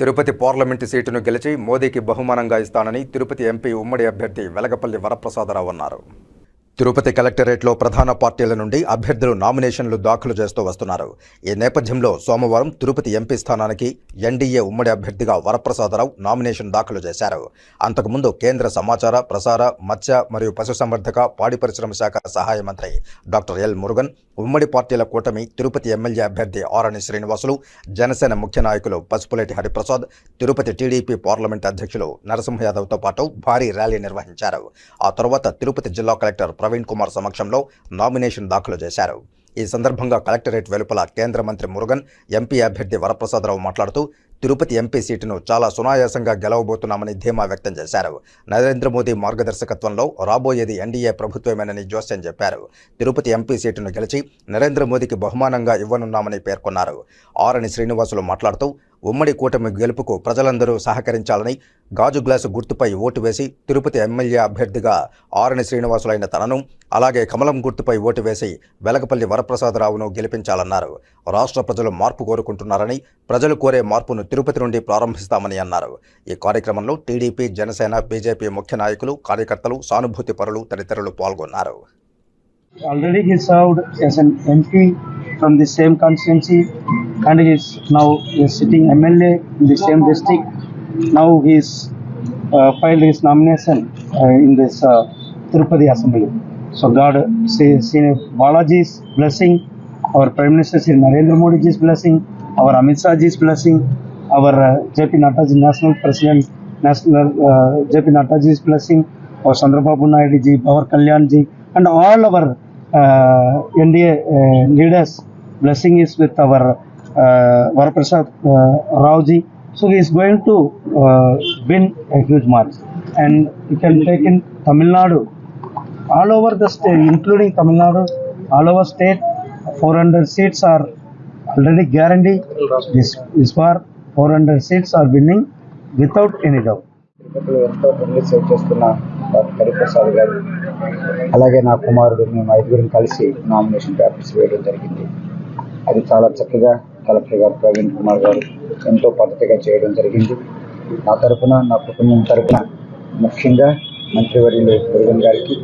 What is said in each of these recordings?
Tirupati parliament సీటును గెలిచి మోదీకి బహుమానంగా ఇస్తానని తిరుపతి ఎంపీ ఉమ్మడి అభ్యర్థి వెలగపల్లి వరప్రసాదరావు అన్నారు. తిరుపతి కలెక్టరేట్లో ప్రధాన పార్టీల నుండి అభ్యర్థులు నామినేషన్లు దాఖలు చేస్తూ వస్తున్నారు. ఈ నేపథ్యంలో సోమవారం తిరుపతి ఎంపీ స్థానానికి ఎన్డీఏ ఉమ్మడి అభ్యర్థిగా వరప్రసాదరావు నామినేషన్ దాఖలు చేశారు. అంతకుముందు కేంద్ర సమాచార ప్రసార మత్స్య మరియు పశుసంవర్ధక పాడి పరిశ్రమ శాఖ సహాయ మంత్రి డాక్టర్ ఎల్ మురుగన్ ఉమ్మడి పార్టీల కూటమి తిరుపతి ఎమ్మెల్యే అభ్యర్థి ఆరణి శ్రీనివాసులు జనసేన ముఖ్య నాయకులు పసుపులేటి హరిప్రసాద్ తిరుపతి టీడీపీ పార్లమెంట్ అధ్యక్షులు నరసింహ యాదవ్తో పాటు భారీ ర్యాలీ నిర్వహించారు. ఆ తర్వాత తిరుపతి జిల్లా కలెక్టర్ ప్రవీణ్ కుమార్ సమక్షంలో నామినేషన్ దాఖలు చేశారు. ఈ సందర్భంగా కలెక్టరేట్ వెలుపల కేంద్ర మంత్రి మురుగన్ ఎంపీ అభ్యర్థి వరప్రసాదరావు మాట్లాడుతూ తిరుపతి ఎంపీ సీటును చాలా సునాయాసంగా గెలవబోతున్నామని ధీమా వ్యక్తం చేశారు. నరేంద్ర మోదీ మార్గదర్శకత్వంలో రాబోయేది ఎన్డీఏ ప్రభుత్వమేనని జోస్యం చెప్పారు. తిరుపతి ఎంపీ సీటును గెలిచి నరేంద్ర మోదీకి బహుమానంగా ఇవ్వనున్నామని పేర్కొన్నారు. ఆరని శ్రీనివాసులు మాట్లాడుతూ ఉమ్మడి కూటమి గెలుపుకు ప్రజలందరూ సహకరించాలని గాజు గ్లాసు గుర్తుపై ఓటు వేసి తిరుపతి ఎమ్మెల్యే అభ్యర్థిగా ఆరణి శ్రీనివాసులైన తనను అలాగే కమలం గుర్తుపై ఓటు వేసి వెలగపల్లి వరప్రసాదరావును గెలిపించాలన్నారు. రాష్ట్ర ప్రజలు మార్పు కోరుకుంటున్నారని ప్రజలు కోరే మార్పును తిరుపతి నుండి ప్రారంభిస్తామని అన్నారు. ఈ కార్యక్రమంలో టీడీపీ జనసేన బీజేపీ ముఖ్య నాయకులు కార్యకర్తలు సానుభూతి పరులు తదితరులు పాల్గొన్నారు. Already he served as an MP from the same constituency and he is now is sitting MLA in the same district. Now he is uh, filed his nomination uh, in this uh, Tirupati Assembly. So God say, say Balaji's blessing, our Prime Minister Sri Narendra Modi's blessing, our Amit Shahji's blessing, our uh, JP Nataji National President, National uh, JP Nataji's blessing, our Chandrababu Naidu ji, our Kalyan ji, and all our uh, NDA uh, leaders blessing is with our uh, Varaprasad uh, Rao. So he is going to uh, win a huge march, and you can take in Tamil Nadu, all over the state, including Tamil Nadu, all over state, 400 seats are already guaranteed. This this far 400 seats are winning without any doubt. Hariprasad garu. అలాగే నా కుమారుడు మేము ఐదుగురం కలిసి nomination papers వేయడం జరిగింది. అది చాలా చక్కగా కలెక్టర్ గారు ప్రవీణ్ కుమార్ గారు ఎంతో పద్ధతిగా చేయడం జరిగింది. నా తరపున నా కుటుంబం తరపున ముఖ్యంగా మంత్రివర్యులు మురుగన్ గారికి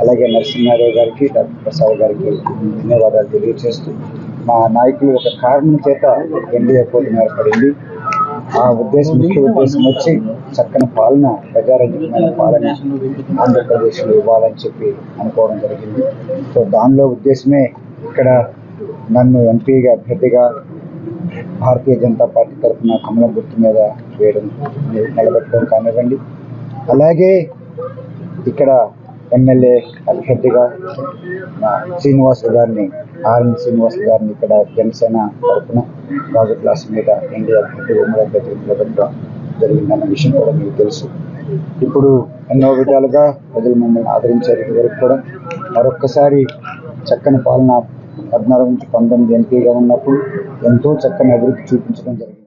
అలాగే నరసింహారావు గారికి డాక్టర్ ప్రసాద్ గారికి ధన్యవాదాలు తెలియజేస్తూ మా నాయకులు ఒక కారణం చేత ఎన్డీఏ కూటమి ఏర్పడింది. ఆ ఉద్దేశం ముఖ్య ఉద్దేశం వచ్చి చక్కని పాలన ప్రజారంజకమైన పాలన ఆంధ్రప్రదేశ్లో ఇవ్వాలని చెప్పి అనుకోవడం జరిగింది. సో దానిలో ఉద్దేశమే ఇక్కడ నన్ను ఎంపీగా అభ్యర్థిగా భారతీయ జనతా పార్టీ తరఫున కమలం గుర్తు మీద వేయడం నిలబెట్టడం కానివ్వండి. అలాగే ఇక్కడ ఎమ్మెల్యే అభ్యర్థిగా శ్రీనివాస్ గారిని ఆర్ఎన్ శ్రీనివాస్ గారిని ఇక్కడ జనసేన తరఫున రాజు క్లాస్ మీద ఎన్డీఏ అభ్యర్థి ఉమ్మడి అభ్యర్థి నిలబెట్టడం జరిగిందన్న విషయం కూడా మీకు తెలుసు. ఇప్పుడు ఎన్నో విధాలుగా ప్రజలు మమ్మల్ని ఆదరించారు ఇదివరకు కూడా మరొక్కసారి చక్కని పాలన పద్నాలుగు నుంచి పంతొమ్మిది ఎంపీగా ఉన్నప్పుడు ఎంతో చక్కని అభివృద్ధి చూపించడం జరిగింది.